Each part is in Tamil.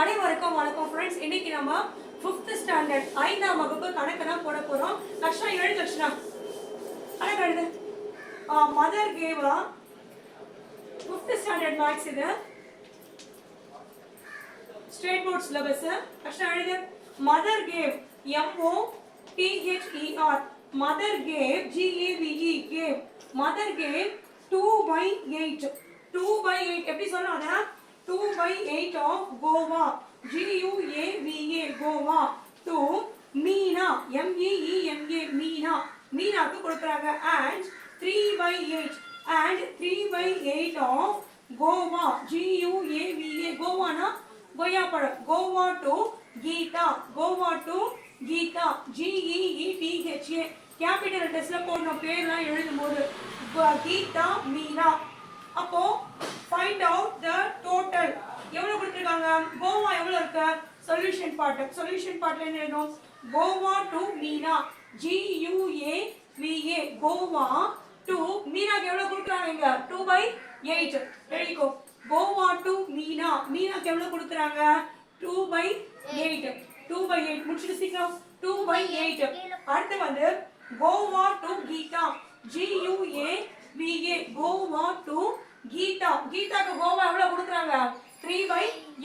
அனைவருக்கும் வணக்கம் ஃப்ரெண்ட்ஸ் இன்னைக்கு நம்ம ஃபிஃப்த் ஸ்டாண்டர்ட் ஐந்தாம் வகுப்பு கணக்கு தான் போட போறோம். லக்ஷனா எழுது லக்ஷனா கணக்கு எழுது. Mother gave fifth standard maths இது. ஸ்டேட் போர்ட் சிலபஸ் லக்ஷனா எழுது. Mother gave M O T H E R mother gave G A V E gave mother gave two by eight two by eight எப்படி சொல்லணும் அதை two by eight of guava G U A V A guava to Meena M E E M A Meena மீனாக்கு கொடுக்குறாங்க. And three by eight and three by eight of guava G U A V A கோவானா கொய்யா படம் guava to Geetha guava to Geetha G E E T H A capital டெஸ்ட்ல போடணும். பேர்லாம் எழுதும்போது க- கீதா மீனா அப்போ find out the total guava எவ்வளோ இருக்கு? சொல்யூஷன் பார்ட் சொல்யூஷன் பார்ட்ல என்ன வேணும் guava to Meena. G U A V A guava to மீனாக்கு எவ்வளோ கொடுக்குறாங்க இங்க? Two by eight எழுதிக்கோ. Guava to Meena. மீனாக்கு எவ்வளோ கொடுக்குறாங்க? Two by eight two by eight முடிச்சுட்டு சீக்கிரம். டூ பை எயிட் அடுத்து வந்து guava to Geetha. G U A V A guava to Geetha. கீதாக்கு Goa எவ்வளோ கொடுக்குறாங்க?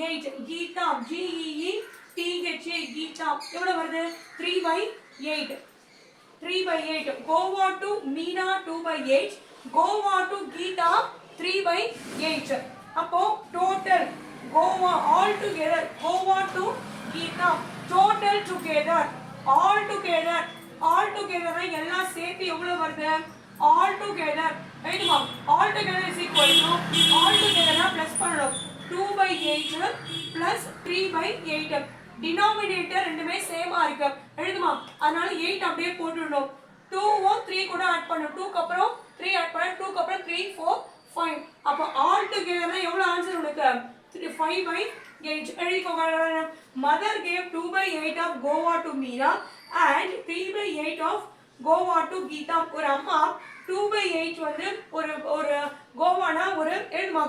Eight கீதாம் G E E T H A கீதாம் எவ்வளவு வருது? Three by eight three by eight guava to Meena two by eight guava to Geetha three by eight அப்போ total guava all together guava to Geetha total together all together all together எல்லாம் சேர்த்து எவ்வளவு வருது? All together ரைட்டுமா all together is equal to all டுகெதர்னா plus பண்ணணும். Two by eight plus three by eight denominator ரெண்டுமே சேமா இருக்கு. எழுதுமா? அதனால எயிட் அப்படியே போட்டுடணும். டூவும் த்ரீ கூட ஆட் பண்ணும் டூக்கு அப்புறம் த்ரீ ஆட் பண்ண டூக்கு அப்புறம் த்ரீ ஃபோர் ஃபைவ் அப்போ ஆல் டுகெதர்னா எவ்வளோ ஆன்சர் உனக்கு? த்ரீ ஃபைவ் பை எயிட் எழுதிக்கோங்க mother gave two by eight of guava to Meera and three by eight of guava to Geetha ஒரு அம்மா டூ பை எயிட் வந்து ஒரு ஒரு கோவானா ஒரு எழுதுமா?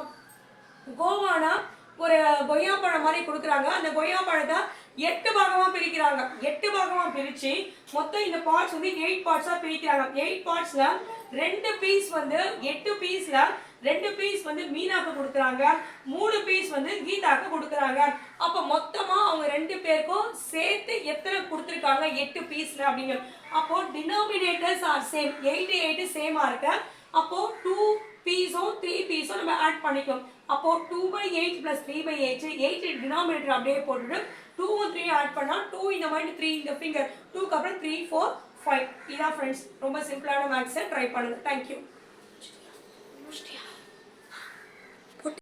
கோவானா ஒரு கொய்யாப்பழம் மாதிரி கொடுக்குறாங்க. அந்த கொய்யாப்பழத்தை எட்டு பாகமாக பிரிக்கிறாங்க. எட்டு பாகமாக பிரித்து மொத்தம் இந்த பார்ட்ஸ் வந்து எயிட் பார்ட்ஸாக பிரிக்கிறாங்க. எயிட் பார்ட்ஸில் ரெண்டு பீஸ் வந்து எட்டு பீஸில் ரெண்டு பீஸ் வந்து மீனாக்கு கொடுக்குறாங்க. மூணு பீஸ் வந்து கீதாக்கு கொடுக்குறாங்க. அப்போ மொத்தமாக அவங்க ரெண்டு பேருக்கும் சேர்த்து எத்தனை கொடுத்துருக்காங்க? எட்டு பீஸில் அப்படிங்க. அப்போது denominators are same eight eight சேமாக இருக்கு. அப்போது டூ பீஸும் த்ரீ பீஸும் நம்ம ஆட் பண்ணிக்கணும் அப்போ two by eight plus three by eight eight denominator அப்படியே போட்டுட்டு டூவும் த்ரீ ஆட் பண்ணால் டூ இந்த மாதிரி த்ரீ இந்த ஃபிங்கர் டூக்கு அப்புறம் த்ரீ ஃபோர் ஃபைவ் இதான் ஃப்ரெண்ட்ஸ் ரொம்ப சிம்பிளான மேக்ஸை ட்ரை பண்ணுங்கள் தேங்க்யூ